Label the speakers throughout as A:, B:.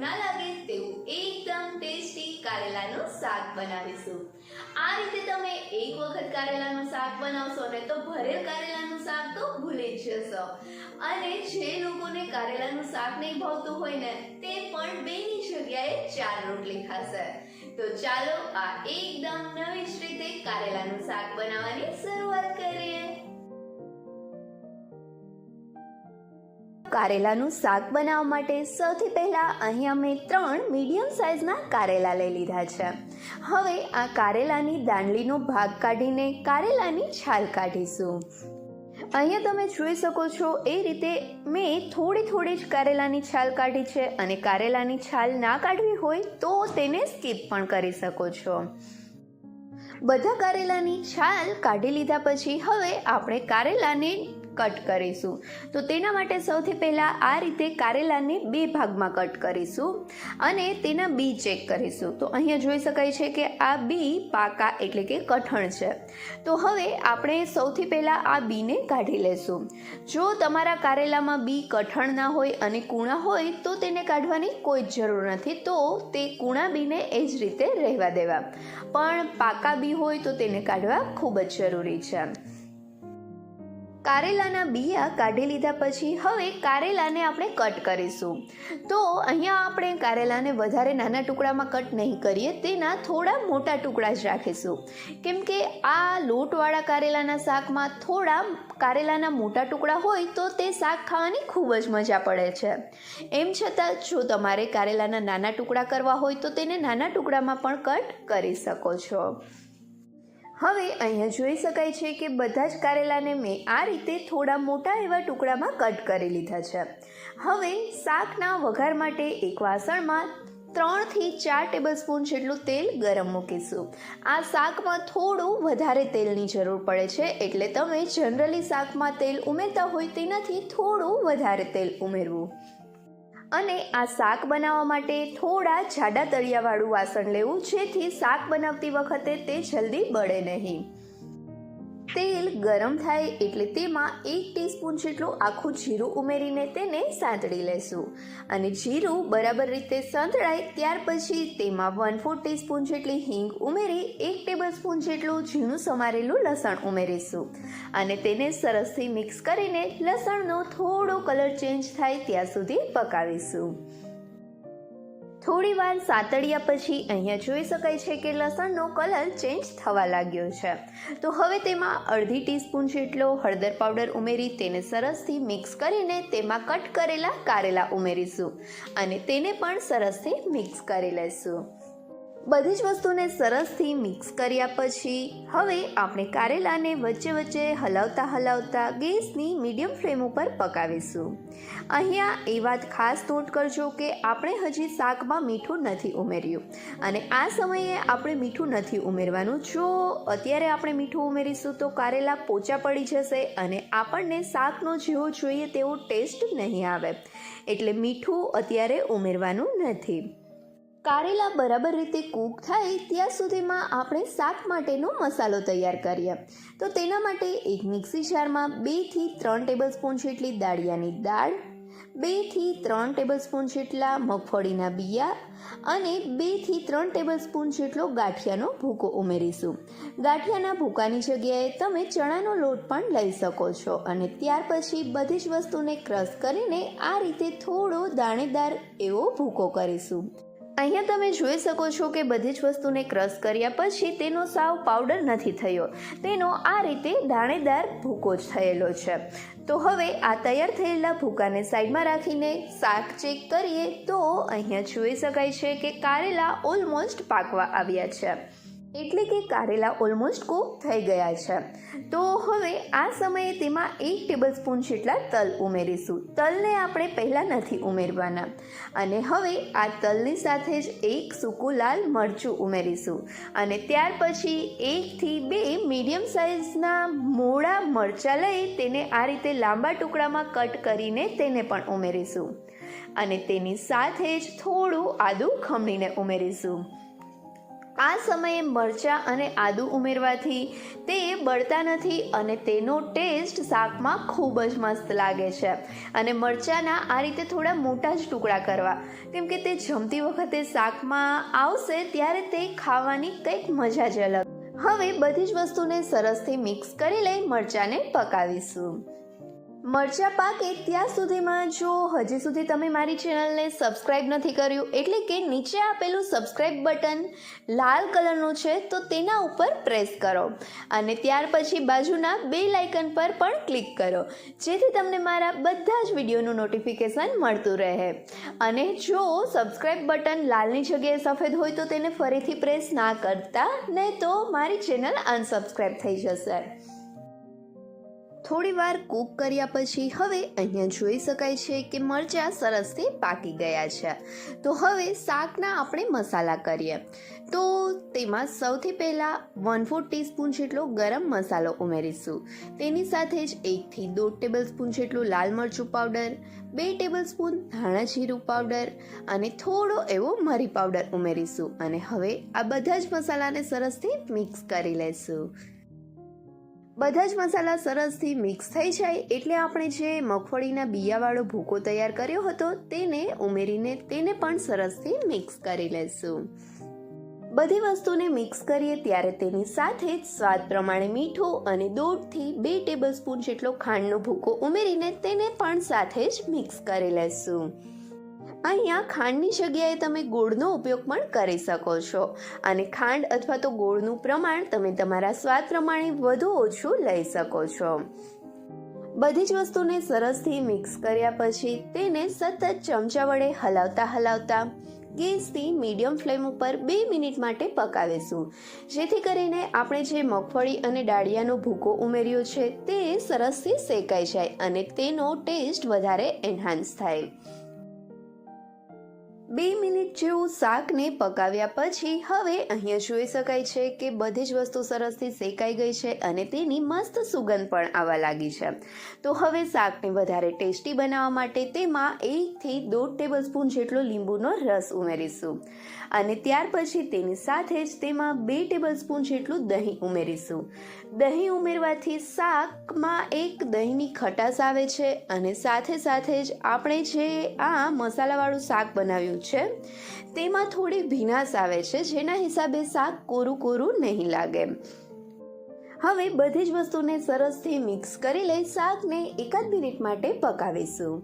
A: ના લાગે તેવું એકદમ ટેસ્ટી કારેલાનું શાક બનાવીશું. આ રીતે તમે એક વખત કારેલાનું શાક બનાવશો ને તો ભરેલ કારેલાનું શાક તો ભૂલી જ જશો. અને જે લોકોને કારેલાનું શાક નહીં ભાવતું હોય ને, તે પણ બેની જગ્યાએ ચાર રોટલી ખાશે. તો ચાલો આ એકદમ નવી જ રીતે કારેલાનું શાક બનાવવાની શરૂઆત કરીએ. કારેલાનું શાક બનાવવા માટે સૌથી પહેલાં અહીંયા મેં ત્રણ મીડિયમ સાઇઝના કારેલા લઈ લીધા છે. હવે આ કારેલાની દાંડલીનો ભાગ કાઢીને કારેલાની છાલ કાઢીશું. અહીંયા તમે જોઈ શકો છો એ રીતે મેં થોડી થોડી જ કારેલાની છાલ કાઢી છે અને કારેલાની છાલ ના કાઢવી હોય તો તેને સ્કીપ પણ કરી શકો છો. બધા કારેલાની છાલ કાઢી લીધા પછી હવે આપણે કારેલાને કટ કરીશું. તો તેના માટે સૌથી પહેલાં આ રીતે કારેલાને બે ભાગમાં કટ કરીશું અને તેના બી ચેક કરીશું. તો અહીંયા જોઈ શકાય છે કે આ બી પાકા એટલે કે કઠણ છે. તો હવે આપણે સૌથી પહેલાં આ બીને કાઢી લેશું. જો તમારા કારેલામાં બી કઠણ ના હોય અને કૂણા હોય તો તેને કાઢવાની કોઈ જ જરૂર નથી. તો તે કૂણા બીને એ જ રીતે રહેવા દેવા. પણ પાકા બી હોય તો તેને કાઢવા ખૂબ જ જરૂરી છે. કારેલાના બિયા કાઢી લીધા પછી હવે કારેલાને આપણે કટ કરીશું. તો અહીંયા આપણે કારેલાને વધારે નાના ટુકડામાં કટ નહીં કરીએ, તેના થોડા મોટા ટુકડા જ રાખીશું. કેમ કે આ લોટવાળા કારેલાના શાકમાં થોડા કારેલાના મોટા ટુકડા હોય તો તે શાક ખાવાની ખૂબ જ મજા પડે છે. એમ છતાં જો તમારે કારેલાના નાના ટુકડા કરવા હોય તો તેને નાના ટુકડામાં પણ કટ કરી શકો છો. હવે અહીંયા જોઈ શકાય છે કે બધા જ કારેલાને મેં આ રીતે થોડા મોટા એવા ટુકડામાં કટ કરી લીધા છે. હવે શાકના વઘાર માટે એક વાસણમાં ત્રણથી ચાર ટેબલસ્પૂન જેટલું તેલ ગરમ મૂકીશું. આ શાકમાં થોડું વધારે તેલની જરૂર પડે છે એટલે તમે જનરલી શાકમાં તેલ ઉમેરતા હોય તેનાથી થોડું વધારે તેલ ઉમેરવું. અને આ શાક બનાવવા માટે થોડા જાડા તળિયાવાળું વાસણ લેવું, જેથી શાક બનાવતી વખતે તે જલ્દી બળે નહીં. તેલ ગરમ થાય એટલે તેમાં એક ટીસ્પૂન જેટલું આખું જીરું ઉમેરીને તેને સાંતળી લેશું. અને જીરું બરાબર રીતે સંતળાય ત્યાર પછી તેમાં વન ફોર ટીસ્પૂન જેટલી હિંગ ઉમેરી એક ટેબલ સ્પૂન જેટલું ઝીણું સમારેલું લસણ ઉમેરીશું. અને તેને સરસથી મિક્સ કરીને લસણનો થોડો કલર ચેન્જ થાય ત્યાં સુધી પકાવીશું. થોડી વાર સાતળ્યા પછી અહીંયા જોઈ શકાય છે કે લસણનો કલર ચેન્જ થવા લાગ્યો છે. તો હવે તેમાં અડધી ટીસ્પૂન જેટલો હળદર પાવડર ઉમેરી તેને સરસથી મિક્સ કરીને તેમાં કટ કરેલા કારેલા ઉમેરીશું અને તેને પણ સરસથી મિક્સ કરી લઈશું બધી જ વસ્તુને સરસથી મિક્સ કર્યા પછી હવે આપણે કારેલાને વચ્ચે વચ્ચે હલાવતા હલાવતા ગેસની મીડિયમ ફ્લેમ ઉપર પકાવીશું. અહીંયા એ વાત ખાસ નોટ કરજો કે આપણે હજી શાકમાં મીઠું નથી ઉમેર્યું. અને આ સમયે આપણે મીઠું નથી ઉમેરવાનું. જો અત્યારે આપણે મીઠું ઉમેરીશું તો કારેલા પોચા પડી જશે અને આપણને શાકનો જેવો જોઈએ તેવો ટેસ્ટ નહીં આવે. એટલે મીઠું અત્યારે ઉમેરવાનું નથી. કારેલા બરાબર રીતે કૂક થાય ત્યાં સુધીમાં આપણે શાક માટેનો મસાલો તૈયાર કરીએ. તો તેના માટે એક મિક્સી જારમાં બેથી ત્રણ ટેબલસ્પૂન જેટલી દાળિયાની દાળ બેથી ત્રણ ટેબલસ્પૂન જેટલા મગફળીના બિયા અને બેથી ત્રણ ટેબલસ્પૂન જેટલો ગાંઠિયાનો ભૂકો ઉમેરીશું. ગાંઠિયાના ભૂકાની જગ્યાએ તમે ચણાનો લોટ પણ લઈ શકો છો અને ત્યાર પછી બધી જ વસ્તુને ક્રશ કરીને આ રીતે થોડો દાણેદાર એવો ભૂકો કરીશું. અહીંયા તમે જોઈ શકો છો કે બધી જ વસ્તુને ક્રશ કર્યા પછી તેનો સાવ પાવડર નથી થયો. તેનો આ રીતે દાણેદાર ભૂકો જ થયેલો છે. તો હવે આ તૈયાર થયેલા ભૂકાને સાઈડમાં રાખીને શાક ચેક કરીએ તો અહીંયા જોઈ શકાય છે કે કારેલા ઓલમોસ્ટ પાકવા આવ્યા છે. એટલે કે કારેલા ઓલમોસ્ટ કૂક થઈ ગયા છે. તો હવે આ સમયે તેમાં એક ટેબલ સ્પૂન જેટલા તલ ઉમેરીશું. તલને આપણે પહેલાં નથી ઉમેરવાના. અને હવે આ તલની સાથે જ એક સૂકું લાલ મરચું ઉમેરીશું. અને ત્યાર પછી એકથી બે મીડિયમ સાઇઝના મોડા મરચાં લઈ તેને આ રીતે લાંબા ટુકડામાં કટ કરીને તેને પણ ઉમેરીશું. અને તેની સાથે જ થોડું આદું ખમણીને ઉમેરીશું. આ સમયે મરચાં અને આદું ઉમેરવાથી તે બળતા નથી અને તેનો ટેસ્ટ શાકમાં ખૂબ જ મસ્ત લાગે છે. અને મરચાંના આ રીતે થોડા મોટા જ ટુકડા કરવા. કેમ કે તે જમતી વખતે શાકમાં આવશે ત્યારે તે ખાવાની કંઈક મજા જ અલગ. હવે બધી જ વસ્તુને સરસથી મિક્સ કરી લઈ મરચાંને પકાવીશું. મરચાં પાકે ત્યાં સુધીમાં જો હજી સુધી તમે મારી ચેનલને સબસ્ક્રાઈબ નથી કર્યું, એટલે કે નીચે આપેલું સબસ્ક્રાઈબ બટન લાલ કલરનું છે, તો તેના ઉપર પ્રેસ કરો. અને ત્યાર પછી બાજુના બે લાઇકન પર પણ ક્લિક કરો, જેથી તમને મારા બધા જ વિડીયોનું નોટિફિકેશન મળતું રહે. અને જો સબસ્ક્રાઈબ બટન લાલની જગ્યાએ સફેદ હોય, તો તેને ફરીથી પ્રેસ ના કરતા, નહીં તો મારી ચેનલ અનસબસ્ક્રાઈબ થઈ જશે. થોડી વાર કૂક કર્યા પછી હવે અહીંયા જોઈ શકાય છે કે મરચાં સરસથી પાકી ગયા છે. તો હવે શાકના આપણે મસાલા કરીએ. તો તેમાં સૌથી પહેલાં વન ફોર ટીસ્પૂન જેટલો ગરમ મસાલો ઉમેરીશું. તેની સાથે જ એકથી દોઢ ટેબલ સ્પૂન જેટલું લાલ મરચું પાવડર બે ટેબલ સ્પૂન ધાણા જીરું પાવડર અને થોડો એવો મરી પાવડર ઉમેરીશું. અને હવે આ બધા જ મસાલાને સરસથી મિક્સ કરી લઈશું બધા જ મસાલા સરસથી મિક્સ થઈ જાય એટલે આપણે જે મગફળીના બિયાવાળો ભૂકો તૈયાર કર્યો હતો તેને ઉમેરીને તેને પણ સરસથી મિક્સ કરી લેશું. બધી વસ્તુને મિક્સ કરીએ ત્યારે તેની સાથે જ સ્વાદ પ્રમાણે મીઠું અને દોઢથી બે ટેબલ સ્પૂન જેટલો ખાંડનો ભૂકો ઉમેરીને તેને પણ સાથે જ મિક્સ કરી લેશું. અહીંયા ખાંડની જગ્યાએ તમે ગોળનો ઉપયોગ પણ કરી શકો છો. અને ખાંડ અથવા તો ગોળનું પ્રમાણ તમે તમારા સ્વાદ પ્રમાણે વધુ ઓછું લઈ શકો છો. બધી જ વસ્તુને સરસથી મિક્સ કર્યા પછી તેને સતત ચમચા વડે હલાવતા હલાવતા ગેસથી મીડિયમ ફ્લેમ ઉપર બે મિનિટ માટે પકાવીશું. જેથી કરીને આપણે જે મગફળી અને ડાળિયાનો ભૂકો ઉમેર્યો છે તે સરસથી શેકાઈ જાય અને તેનો ટેસ્ટ વધારે એન્હાન્સ થાય. બે મિનિટ જેવું શાકને પકાવ્યા પછી હવે અહીંયા જોઈ શકાય છે કે બધી જ વસ્તુ સરસથી શેકાઈ ગઈ છે અને તેની મસ્ત સુગંધ પણ આવવા લાગી છે. તો હવે શાકને વધારે ટેસ્ટી બનાવવા માટે તેમાં એકથી દોઢ ટેબલ સ્પૂન જેટલો લીંબુનો રસ ઉમેરીશું. અને ત્યાર પછી તેની સાથે જ તેમાં બે ટેબલ સ્પૂન જેટલું દહીં ઉમેરીશું. દહીં ઉમેરવાથી શાકમાં એક દહીંની ખટાશ આવે છે અને સાથે સાથે જ આપણે જે આ મસાલાવાળું શાક બનાવ્યું છે. તેમાં થોડી ભીનાશ આવે છે, જેના હિસાબે શાક કોરું કોરું નહીં લાગે. હવે બધી જ વસ્તુને સરસથી મિક્સ કરી લઈ શાકને એકાદ મિનિટ માટે પકાવીશું.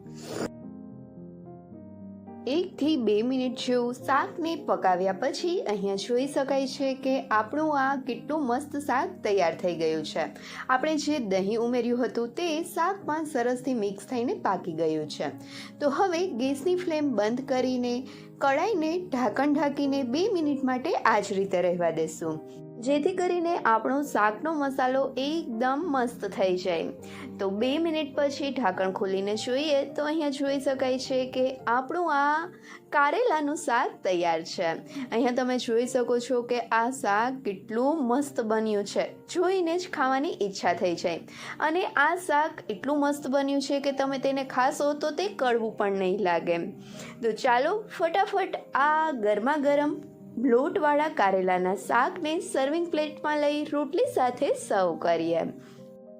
A: એકથી બે મિનિટ જેવું શાકને પકાવ્યા પછી અહીંયા જોઈ શકાય છે કે આપણું આ કેટલું મસ્ત શાક તૈયાર થઈ ગયું છે. આપણે જે દહીં ઉમેર્યું હતું તે શાકમાં સરસથી મિક્સ થઈને પાકી ગયું છે. તો હવે ગેસની ફ્લેમ બંધ કરીને કડાઈને ઢાંકણ ઢાંકીને બે મિનિટ માટે આ જ રીતે રહેવા દેશું. જેથી કરીને આપણો શાકનો મસાલો એકદમ મસ્ત થઈ જાય. તો બે મિનિટ પછી ઢાંકણ ખોલીને જોઈએ તો અહીંયા જોઈ શકાય છે કે આપણું આ કારેલાનું શાક તૈયાર છે. અહીંયા તમે જોઈ શકો છો કે આ શાક કેટલું મસ્ત બન્યું છે. જોઈને જ ખાવાની ઈચ્છા થઈ જાય. અને આ શાક એટલું મસ્ત બન્યું છે કે તમે તેને ખાશો તો તે કડવું પણ નહીં લાગે. તો ચાલો ફટાફટ આ ગરમા ગરમ લોટવાળા કારેલાના શાકને સર્વિંગ પ્લેટમાં લઈ રોટલી સાથે સર્વ કરીએ.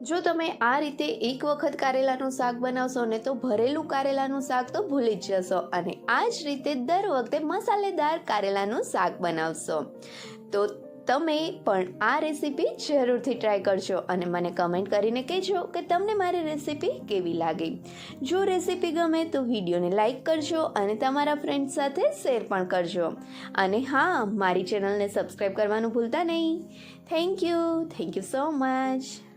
A: જો તમે આ રીતે એક વખત કારેલાનું શાક બનાવશો ને તો ભરેલું કારેલાનું શાક તો ભૂલી જ જશો અને આ જ રીતે દર વખતે મસાલેદાર કારેલાનું શાક બનાવશો. તો તમે પણ આ રેસીપી જરૂરથી ટ્રાય કરજો અને મને કમેન્ટ કરીને કહેજો કે તમને મારી રેસીપી કેવી લાગી. જો રેસીપી ગમે તો વિડીયોને લાઇક કરજો અને તમારા ફ્રેન્ડ્સ સાથે શેર પણ કરજો. અને હા, મારી ચેનલને સબસ્ક્રાઈબ કરવાનું ભૂલતા નહીં. Thank you thank you so much